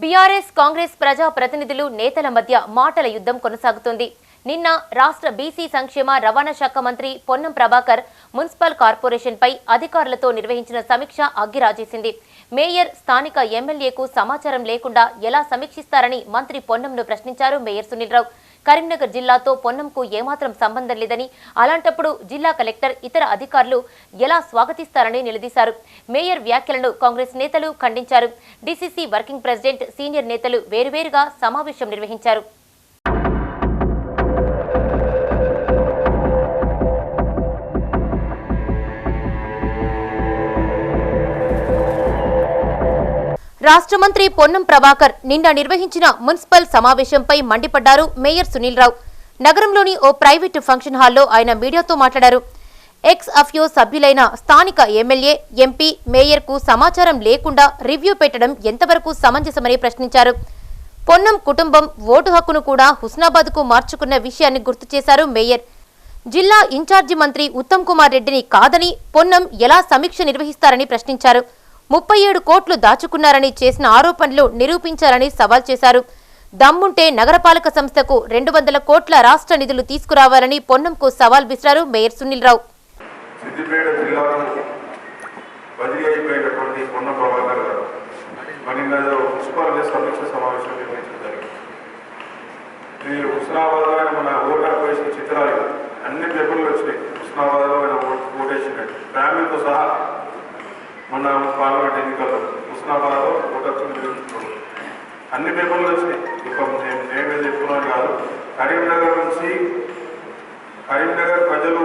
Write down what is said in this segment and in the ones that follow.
BRS Congress ప్రజా ప్రతినిధులు నేతల మధ్య మాటల యుద్ధం కొనసాగుతుంది. నిన్న రాష్ట్ర బీసీ సంక్షేమ రవాణా శాఖ మంత్రి పొన్నం ప్రభాకర్ మున్సిపల్ కార్పొరేషన్పై అధికారులతో నిర్వహించిన సమీక్ష అగ్గిరాజేసింది. మేయర్ స్థానిక ఎమ్మెల్యేకు సమాచారం లేకుండా ఎలా సమీక్షిస్తారని మంత్రి పొన్నంను ప్రశ్నించారు మేయర్ సునీల్ రావు కరీంనగర్ జిల్లాతో పొన్నంకు ఏమాత్రం సంబంధం లేదని అలాంటప్పుడు జిల్లా కలెక్టర్ ఇతర అధికారులు ఎలా స్వాగతిస్తారని నిలదీశారు. మేయర్ వ్యాఖ్యలను కాంగ్రెస్ నేతలు ఖండించారు. డీసీసీ వర్కింగ్ ప్రెసిడెంట్ సీనియర్ నేతలు వేరువేరుగా సమావేశం నిర్వహించారు. రాష్ట్ర మంత్రి పొన్నం ప్రభాకర్ నిన్న నిర్వహించిన మున్సిపల్ సమావేశంపై మండిపడ్డారు మేయర్ సునీల్ రావు. నగరంలోని ఓ ప్రైవేటు ఫంక్షన్ హాల్లో ఆయన మీడియాతో మాట్లాడారు. ఎక్స్ అఫ్యో సభ్యులైన స్థానిక ఎమ్మెల్యే ఎంపీ మేయర్కు సమాచారం లేకుండా రివ్యూ పెట్టడం ఎంతవరకు సమంజసమని ప్రశ్నించారు. పొన్నం కుటుంబం ఓటు హక్కును కూడా హుస్నాబాద్కు మార్చుకున్న విషయాన్ని గుర్తు చేశారు మేయర్. జిల్లా ఇన్ఛార్జి మంత్రి ఉత్తమ్ కుమార్ రెడ్డిని కాదని పొన్నం ఎలా సమీక్ష నిర్వహిస్తారని ప్రశ్నించారు. ముప్పై ఏడు కోట్లు దాచుకున్నారని చేసిన ఆరోపణలు నిరూపించాలని సవాల్ చేశారు. దమ్ముంటే నగరపాలక సంస్థకు రెండు వందల కోట్ల రాష్ట్ర నిధులు తీసుకురావాలని పొన్నంకు సవాల్ విసిరారు మేయర్ సునీల్ రావు. మీరు హుస్నాబాద్లో ఆయన మన ఓటర్ వేసిన చిత్రాలు అన్ని పేపర్లు వచ్చినాయి. హుస్నాబాద్లో ఆయన ఓట్- ఓటేసినట్టు ఫ్యామిలీతో సహా మొన్న పార్లమెంట్ ఎన్నికల్లో హుస్నాబాద్లో ఓటర్ నిర్వహించుకోవడం అన్ని పేపర్లు వచ్చినాయి. ఇప్పుడు నేను నేనే చెప్తున్నాను కాదు. కరీంనగర్ నుంచి కరీంనగర్ ప్రజలు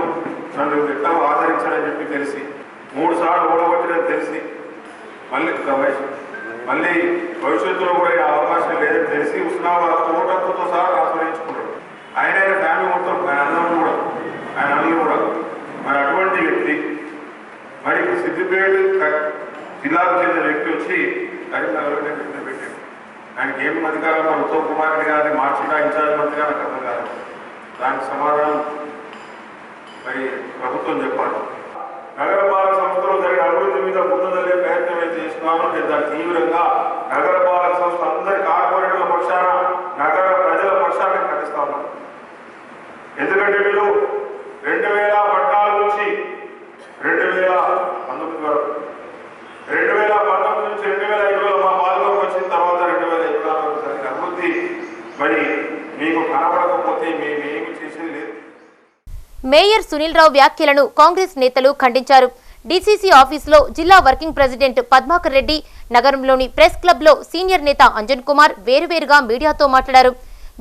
నన్ను ఎట్లా ఆదరించారని చెప్పి తెలిసి మూడు సార్లు ఓడగొట్టినని తెలిసి మళ్ళీ మళ్ళీ భవిష్యత్తులో కూడా అవకాశం లేదని తెలిసి ఉస్నాబాద్ ఓటర్తో సహా ఆశ్రయించుకున్నాడు ఆయన ఆయన ఫ్యామిలీ మొత్తం ఆయన అన్నం కూడా ఆయన అల్లు కూడా మరి అటువంటి వ్యక్తి మరి ఇప్పుడు సిద్దిపేట క- జిల్లాకు చెందిన వ్యక్తి వచ్చి కరీంనగర్లో నేను పెట్టాడు. ఆయనకి ఏం అధికారం మరి ఉత్తమ్ కుమార్ రెడ్డి గారిని మార్చినా ఇన్ఛార్జ్ మంత్రిగా నాకు అర్థం కాదు దానికి సమాధానం మరి ప్రభుత్వం చెప్పాలి. నగరపాలక సంస్థలో జరిగిన అభివృద్ధి మీద ముందుదలే ప్రయత్నం అయితే చేస్తున్నాను నేను దాన్ని తీవ్రంగా నగరపాలక సంస్థ అందరి కార్పొరేటర్ల పక్షాన నగర ప్రజల పక్షాన ఖండిస్తా ఉన్నాను ఎందుకంటే మీరు రెండు వేల పద్నాలుగు నుంచి రెండు వేల పంతొమ్మిది వరకు రెండు వేల పంతొమ్మిది నుంచి రెండు వేల ఇరవై మా పాలనలోకి వచ్చిన తర్వాత రెండు వేల ఇరవై నాలుగు జరిగిన అభివృద్ధి మరి మీకు కనబడకపోతే మేమేమి చేసేది లేదు. మేయర్ సునీల్ రావు వ్యాఖ్యలను కాంగ్రెస్ నేతలు ఖండించారు. డీసీసీ ఆఫీసులో జిల్లా వర్కింగ్ ప్రెసిడెంట్ పద్మాకర్ రెడ్డి నగరంలోని ప్రెస్ క్లబ్లో సీనియర్ నేత అంజన్ కుమార్ వేరువేరుగా మీడియాతో మాట్లాడారు.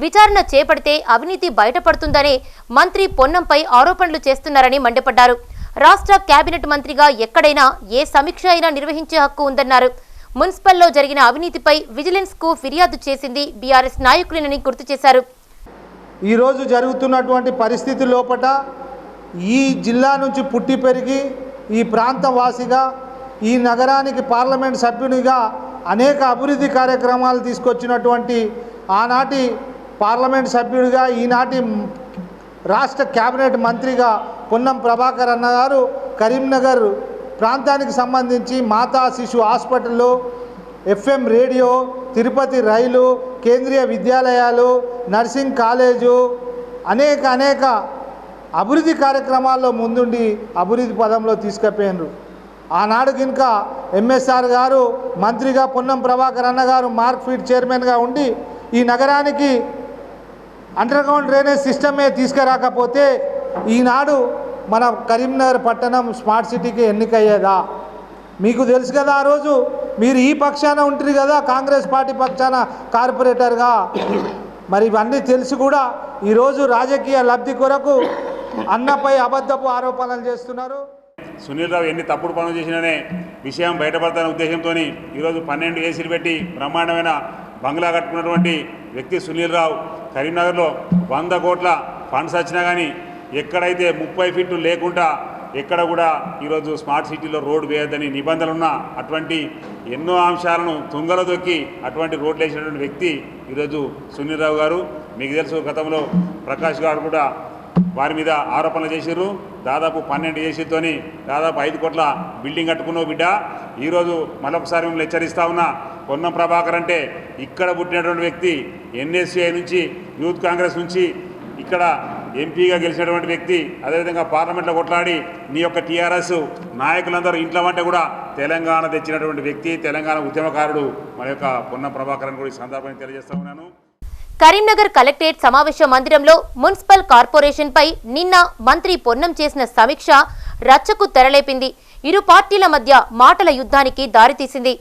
విచారణ చేపడితే అవినీతి బయటపడుతుందనే మంత్రి పొన్నంపై ఆరోపణలు చేస్తున్నారని మండిపడ్డారు. రాష్ట్ర కేబినెట్ మంత్రిగా ఎక్కడైనా ఏ సమీక్ష అయినా నిర్వహించే హక్కు ఉందన్నారు. మున్సిపల్లో జరిగిన అవినీతిపై విజిలెన్స్కు ఫిర్యాదు చేసింది బీఆర్ఎస్ నాయకులేనని గుర్తు చేశారు. ఈరోజు జరుగుతున్నటువంటి పరిస్థితి లోపట ఈ జిల్లా నుంచి పుట్టి పెరిగి ఈ ప్రాంత వాసిగా ఈ నగరానికి పార్లమెంట్ సభ్యునిగా అనేక అభివృద్ధి కార్యక్రమాలు తీసుకొచ్చినటువంటి ఆనాటి పార్లమెంట్ సభ్యుడిగా ఈనాటి రాష్ట్ర కేబినెట్ మంత్రిగా పొన్నం ప్రభాకర్ అన్నగారు కరీంనగర్ ప్రాంతానికి సంబంధించి మాతా శిశు హాస్పిటల్లో ఎఫ్ఎం రేడియో తిరుపతి రైలు కేంద్రీయ విద్యాలయాలు నర్సింగ్ కాలేజు అనేక అనేక అభివృద్ధి కార్యక్రమాల్లో ముందుండి అభివృద్ధి పదంలో తీసుకుపోయినారు ఆనాడు కనుక ఎంఎస్ఆర్ గారు మంత్రిగా పొన్నం ప్రభాకర్ అన్న గారు మార్క్ ఫీడ్ చైర్మన్గా ఉండి ఈ నగరానికి అండర్గ్రౌండ్ డ్రైనేజ్ సిస్టమే తీసుకురాకపోతే ఈనాడు మన కరీంనగర్ పట్టణం స్మార్ట్ సిటీకి ఎన్నికయ్యేదా? మీకు తెలుసు కదా ఆ రోజు మీరు ఈ పక్షాన ఉంటుంది కదా కాంగ్రెస్ పార్టీ పక్షాన కార్పొరేటర్గా. మరి ఇవన్నీ తెలిసి కూడా ఈరోజు రాజకీయ లబ్ధి కొరకు అన్నపై అబద్ధపు ఆరోపణలు చేస్తున్నారు. సునీల్ రావు ఎన్ని తప్పుడు పనులు చేసిననే విషయం బయటపడతానే ఉద్దేశంతో ఈరోజు పన్నెండు ఏసీలు పెట్టి బ్రహ్మాండమైన బంగ్లా కట్టుకున్నటువంటి వ్యక్తి సునీల్ రావు. కరీంనగర్లో వంద కోట్ల ఫండ్స్ వచ్చినా కానీ ఎక్కడైతే ముప్పై ఫీట్లు లేకుండా ఎక్కడ కూడా ఈరోజు స్మార్ట్ సిటీలో రోడ్డు వేయద్దని నిబంధనలు ఉన్న అటువంటి ఎన్నో అంశాలను తుంగలో దొక్కి అటువంటి రోడ్లు వేసినటువంటి వ్యక్తి ఈరోజు సునీల్ రావు గారు. మీకు తెలుసు గతంలో ప్రకాష్ గారు కూడా వారి మీద ఆరోపణలు చేసిర్రు. దాదాపు పన్నెండు ఏసీతోని దాదాపు ఐదు కోట్ల బిల్డింగ్ కట్టుకున్నావు బిడ్డ. ఈరోజు మరొకసారి మిమ్మల్ని హెచ్చరిస్తా ఉన్నా పొన్నం ప్రభాకర్ అంటే ఇక్కడ పుట్టినటువంటి వ్యక్తి ఎన్ఎస్సీఐ నుంచి యూత్ కాంగ్రెస్ నుంచి ఇక్కడ ఎంపీగా గెలిచినటువంటి వ్యక్తి అదేవిధంగా పార్లమెంట్లో కొట్లాడి నీ యొక్క టీఆర్ఎస్ నాయకులందరూ ఇంట్లో అంటే కూడా తెలంగాణ తెచ్చినటువంటి వ్యక్తి తెలంగాణ ఉద్యమకారుడు. మన యొక్క పొన్న ప్రభాకర్ కూడా ఈ సందర్భంగా తెలియజేస్తా ఉన్నాను. కరీంనగర్ కలెక్టరేట్ సమావేశ మందిరంలో మున్సిపల్ కార్పొరేషన్ పై నిన్న మంత్రి పొన్నం చేసిన సమీక్ష రచ్చకు తెరలేపింది. ఇరు పార్టీల మధ్య మాటల యుద్ధానికి దారితీసింది.